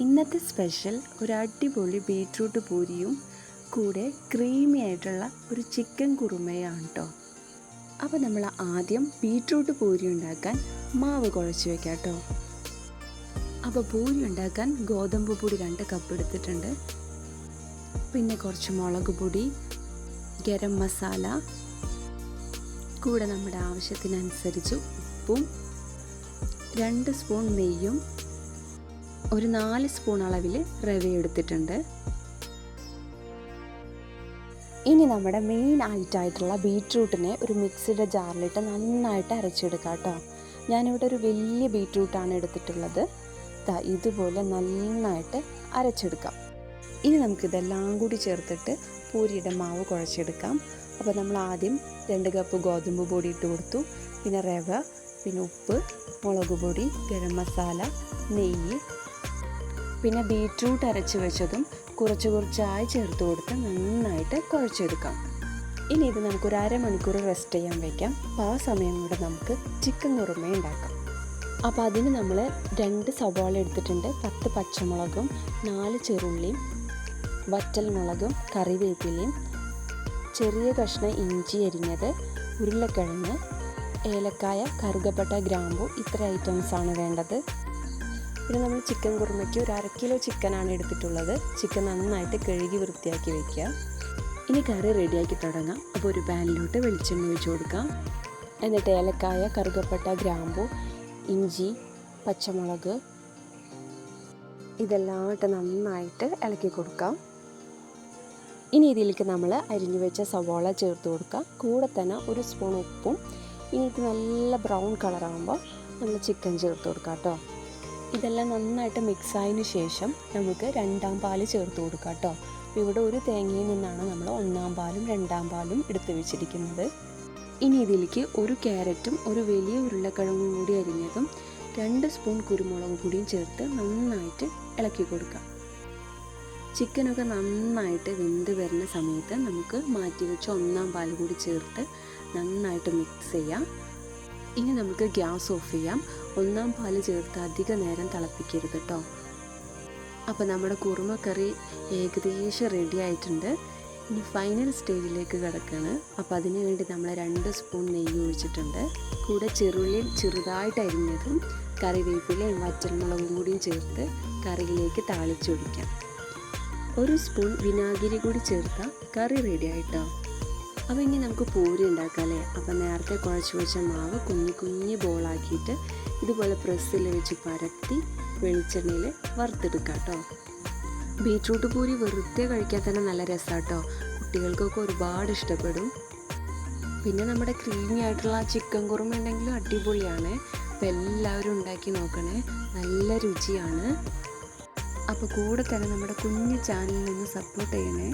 ഇന്നത്തെ സ്പെഷ്യൽ ഒരു അടിപൊളി ബീട്രൂട്ട് പൂരിയും കൂടെ ക്രീമി ആയിട്ടുള്ള ഒരു ചിക്കൻ കുറുമയാണ് കേട്ടോ അപ്പോൾ നമ്മൾ ആദ്യം ബീട്രൂട്ട് പൂരി ഉണ്ടാക്കാൻ മാവ് കുഴച്ച് വെക്കാം കേട്ടോ അപ്പോൾ പൂരി ഉണ്ടാക്കാൻ ഗോതമ്പ് പൊടി രണ്ട് കപ്പ് എടുത്തിട്ടുണ്ട്. പിന്നെ കുറച്ച് മുളക് പൊടി ഗരം മസാല കൂടെ നമ്മുടെ ആവശ്യത്തിനനുസരിച്ച് ഉപ്പും രണ്ട് സ്പൂൺ നെയ്യും ഒരു നാല് സ്പൂൺ അളവിൽ റവ എടുത്തിട്ടുണ്ട്. ഇനി നമ്മുടെ മെയിൻ ആയിട്ടായിട്ടുള്ള ബീട്രൂട്ടിനെ ഒരു മിക്സിയുടെ ജാറിലിട്ട് നന്നായിട്ട് അരച്ചെടുക്കാം കേട്ടോ. ഞാനിവിടെ ഒരു വലിയ ബീട്രൂട്ടാണ് എടുത്തിട്ടുള്ളത്. ഇതുപോലെ നന്നായിട്ട് അരച്ചെടുക്കാം. ഇനി നമുക്കിതെല്ലാം കൂടി ചേർത്തിട്ട് പൂരിയുടെ മാവ് കുഴച്ചെടുക്കാം. അപ്പോൾ നമ്മൾ ആദ്യം രണ്ട് കപ്പ് ഗോതമ്പ് പൊടി ഇട്ട് കൊടുത്തു. പിന്നെ റവ പിന്നെ ഉപ്പ് മുളക് പൊടി ഗരം മസാല നെയ്യ് പിന്നെ ബീട്രൂട്ട് അരച്ച് വെച്ചതും കുറച്ച് കുറച്ചായി ചേർത്ത് കൊടുത്ത് നന്നായിട്ട് കുഴച്ചെടുക്കാം. ഇനി ഇത് നമുക്കൊരു അരമണിക്കൂർ റെസ്റ്റ് ചെയ്യാൻ വയ്ക്കാം അപ്പോൾ ആ സമയം കൂടെ നമുക്ക് ചിക്കൻ കുറുമ ഉണ്ടാക്കാം. അപ്പോൾ അതിന് നമ്മൾ രണ്ട് സവാള എടുത്തിട്ടുണ്ട്. പത്ത് പച്ചമുളകും നാല് ചെറുള്ളിയും വറ്റൽ മുളകും കറിവേപ്പിലയും ചെറിയ കഷ്ണം ഇഞ്ചി അരിഞ്ഞത് ഉരുളക്കിഴങ്ങ് ഏലക്കായ കറുകപ്പട്ട ഗ്രാമ്പു ഇത്ര ഐറ്റംസാണ് വേണ്ടത്. പിന്നെ നമ്മൾ ചിക്കൻ കുറുമയ്ക്ക് ഒരു അര കിലോ ചിക്കനാണ് എടുത്തിട്ടുള്ളത്. ചിക്കൻ നന്നായിട്ട് കഴുകി വൃത്തിയാക്കി വയ്ക്കുക ഇനി കറി റെഡിയാക്കി തുടങ്ങാം. അപ്പോൾ ഒരു പാനിലോട്ട് വെളിച്ചെണ്ണ ഒഴിച്ച് കൊടുക്കാം. എന്നിട്ട് ഏലക്കായ കറുകപ്പട്ട ഗ്രാമ്പു ഇഞ്ചി പച്ചമുളക് ഇതെല്ലാം ഇട്ട് നന്നായിട്ട് ഇളക്കി കൊടുക്കാം. ഇനി ഇതിലേക്ക് നമ്മൾ അരിഞ്ഞു വെച്ച സവാള ചേർത്ത് കൊടുക്കാം. കൂടെ തന്നെ ഒരു സ്പൂൺ ഉപ്പും. ഇനി ഇത് നല്ല ബ്രൗൺ കളറാകുമ്പോൾ നമ്മൾ ചിക്കൻ ചേർത്ത് കൊടുക്കാം കേട്ടോ. ഇതെല്ലാം നന്നായിട്ട് മിക്സ് ആയതിനു ശേഷം നമുക്ക് രണ്ടാം പാൽ ചേർത്ത് കൊടുക്കാം കേട്ടോ. ഇവിടെ ഒരു തേങ്ങയിൽ നിന്നാണ് നമ്മൾ ഒന്നാം പാലും രണ്ടാം പാലും എടുത്ത് വെച്ചിരിക്കുന്നത്. ഇനി ഇതിലേക്ക് ഒരു ക്യാരറ്റും ഒരു വലിയ ഉരുളക്കിഴങ്ങും കൂടി അരിഞ്ഞതും രണ്ട് സ്പൂൺ കുരുമുളകും കൂടിയും ചേർത്ത് നന്നായിട്ട് ഇളക്കി കൊടുക്കാം. ചിക്കനൊക്കെ നന്നായിട്ട് വെന്ത് വരുന്ന സമയത്ത് നമുക്ക് മാറ്റി വെച്ച് ഒന്നാം പാൽ കൂടി ചേർത്ത് നന്നായിട്ട് മിക്സ് ചെയ്യാം. ഇനി നമുക്ക് ഗ്യാസ് ഓഫ് ചെയ്യാം. ഒന്നാം പാൽ ചേർത്ത് അധിക നേരം തിളപ്പിക്കരുത് കേട്ടോ അപ്പോൾ നമ്മുടെ കുറുമക്കറി ഏകദേശം റെഡി ആയിട്ടുണ്ട്. ഇനി ഫൈനൽ സ്റ്റേജിലേക്ക് കിടക്കുകയാണ് അപ്പോൾ അതിന് വേണ്ടി നമ്മൾ രണ്ട് സ്പൂൺ നെയ്യ് ഒഴിച്ചിട്ടുണ്ട്. കൂടെ ചെറുള്ളിയും ചെറുതായിട്ട് അരിഞ്ഞതും കറിവേപ്പിലയും വറ്റൽമുളകും കൂടിയും ചേർത്ത് കറിയിലേക്ക് താളിച്ചൊഴിക്കാം ഒരു സ്പൂൺ വിനാഗിരി കൂടി ചേർത്താൽ കറി റെഡി ആയിട്ടോ. അപ്പോൾ ഇനി നമുക്ക് പൂരി ഉണ്ടാക്കാം അല്ലേ? അപ്പോൾ നേരത്തെ കുഴച്ച് വെച്ച മാവ് കുഞ്ഞു കുഞ്ഞു ബോളാക്കിയിട്ട് ഇതുപോലെ പ്രസ്സിൽ വെച്ച് പരത്തി വെളിച്ചെണ്ണയിൽ വറുത്തെടുക്കാം കേട്ടോ. ബീട്രൂട്ട് പൂരി വെറുതെ കഴിക്കാൻ തന്നെ നല്ല രസമാട്ടോ കുട്ടികൾക്കൊക്കെ ഒരുപാട് ഇഷ്ടപ്പെടും. പിന്നെ നമ്മുടെ ക്രീമി ആയിട്ടുള്ള ചിക്കൻ കുറുമ ഉണ്ടെങ്കിലും അടിപൊളിയാണ്. അപ്പോൾ എല്ലാവരും ഉണ്ടാക്കി നോക്കണേ. നല്ല രുചിയാണ്. അപ്പോൾ കൂടെ തന്നെ നമ്മുടെ കുഞ്ഞു ചാനലിൽ നിന്ന് സപ്പോർട്ട് ചെയ്യണേ.